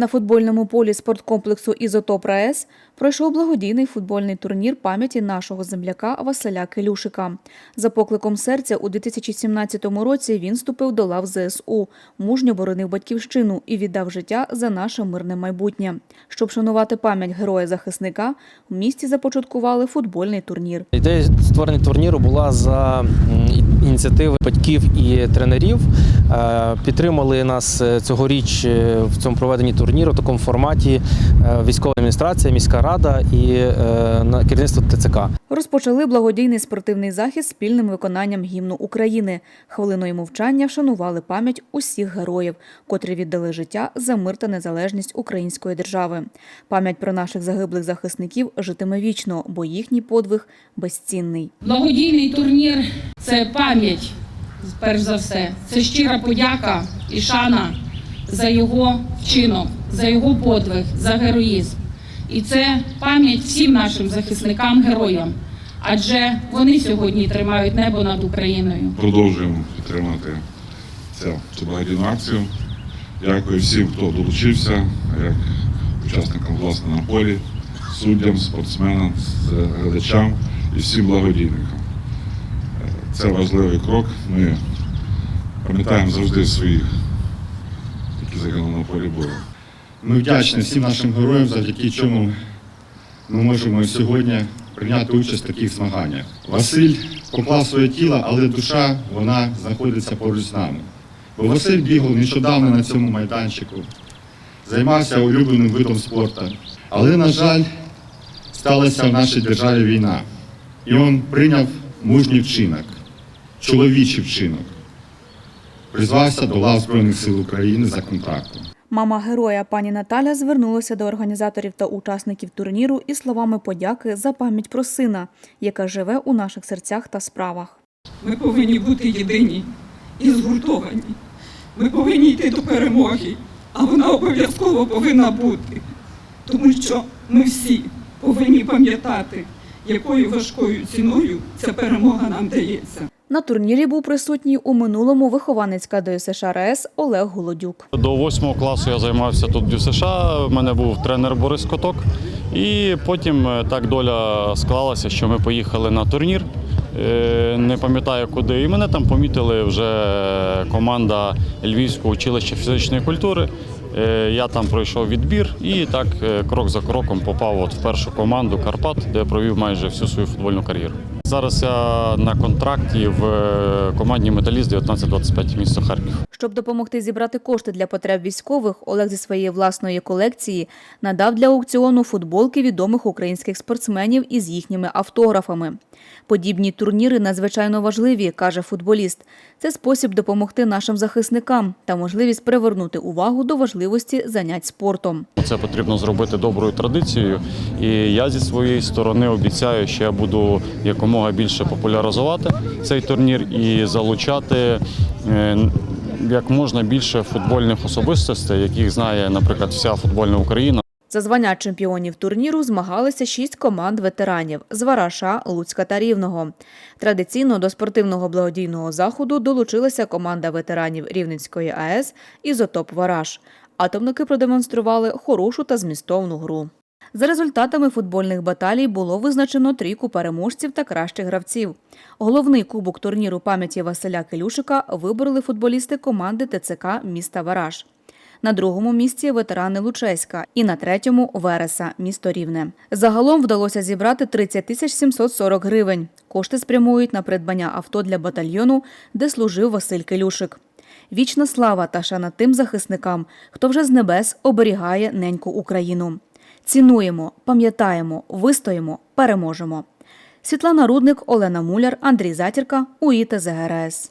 На футбольному полі спорткомплексу Ізотоп РаЕС пройшов благодійний футбольний турнір пам'яті нашого земляка Василя Келюшика. За покликом серця у 2017 році він вступив до лав ЗСУ, мужньо боронив батьківщину і віддав життя за наше мирне майбутнє. Щоб шанувати пам'ять героя-захисника, в місті започаткували футбольний турнір. Ідея створення турніру була за ініціативи батьків і тренерів. Е, Підтримали нас е, цьогоріч е, в цьому проведенні турніру в такому форматі військова адміністрація, міська рада і керівництво ТЦК. Розпочали благодійний спортивний захід спільним виконанням гімну України. Хвилиною мовчання вшанували пам'ять усіх героїв, котрі віддали життя за мир та незалежність української держави. Пам'ять про наших загиблих захисників житиме вічно, бо їхній подвиг безцінний. Благодійний турнір це пам'ять, перш за все. Це щира подяка і шана за його вчинок, за його подвиг, за героїзм. І це пам'ять всім нашим захисникам, героям. Адже вони сьогодні тримають небо над Україною. Продовжуємо підтримати цю, благодійну акцію. Дякую всім, хто долучився, як учасникам власне на полі, суддям, спортсменам, глядачам і всім благодійникам. Це важливий крок. Ми пам'ятаємо завжди своїх, які загинули на полі бою. Ми вдячні всім нашим героям, завдяки чому ми можемо сьогодні прийняти участь в таких змаганнях. Василь поклав своє тіло, але душа вона знаходиться поруч з нами. Бо Василь бігав нещодавно на цьому майданчику, займався улюбленим видом спорту. Але, на жаль, сталася в нашій державі війна. І він прийняв мужній вчинок, чоловічий вчинок. Призвався до лав Збройних сил України за контрактом. Мама героя пані Наталя звернулася до організаторів та учасників турніру із словами подяки за пам'ять про сина, яка живе у наших серцях та справах. Ми повинні бути єдині і згуртовані. Ми повинні йти до перемоги, а вона обов'язково повинна бути. Тому що ми всі повинні пам'ятати, якою важкою ціною ця перемога нам дається. На турнірі був присутній у минулому вихованець КДСШ РаЕС Олег Голодюк. До восьмого класу я займався тут в ДЮСШ, в мене був тренер Борис Коток. І потім е, так доля склалася, що ми поїхали на турнір. е, Не пам'ятаю куди. І мене там помітили вже команда Львівського училища фізичної культури. Е, Я там пройшов відбір і так крок за кроком попав от в першу команду Карпат, де провів майже всю свою футбольну кар'єру. Зараз я на контракті в е, команді Металіст 1925 місто Харків. Щоб допомогти зібрати кошти для потреб військових, Олег зі своєї власної колекції надав для аукціону футболки відомих українських спортсменів із їхніми автографами. Подібні турніри надзвичайно важливі, каже футболіст. Це спосіб допомогти нашим захисникам та можливість привернути увагу до важливості занять спортом. Це потрібно зробити доброю традицією. І я зі своєї сторони обіцяю, що я буду якомога більше популяризувати цей турнір і залучати е, як можна більше футбольних особистостей, яких знає, наприклад, вся футбольна Україна. За звання чемпіонів турніру змагалися шість команд ветеранів з Вараша, Луцька та Рівного. Традиційно до спортивного благодійного заходу долучилася команда ветеранів Рівненської АЕС «Ізотоп Вараш». Атомники продемонстрували хорошу та змістовну гру. За результатами футбольних баталій було визначено трійку переможців та кращих гравців. Головний кубок турніру пам'яті Василя Келюшика вибороли футболісти команди ТЦК міста Вараш. На другому місці ветерани Лучеська і на третьому Вереса, місто Рівне. Загалом вдалося зібрати 30 тисяч 740 гривень. Кошти спрямують на придбання авто для батальйону, де служив Василь Келюшик. Вічна слава та шана тим захисникам, хто вже з небес оберігає неньку Україну. Цінуємо, пам'ятаємо, вистоїмо, переможемо. Світлана Рудник, Олена Муляр, Андрій Затірка, УІТ ЗГРС.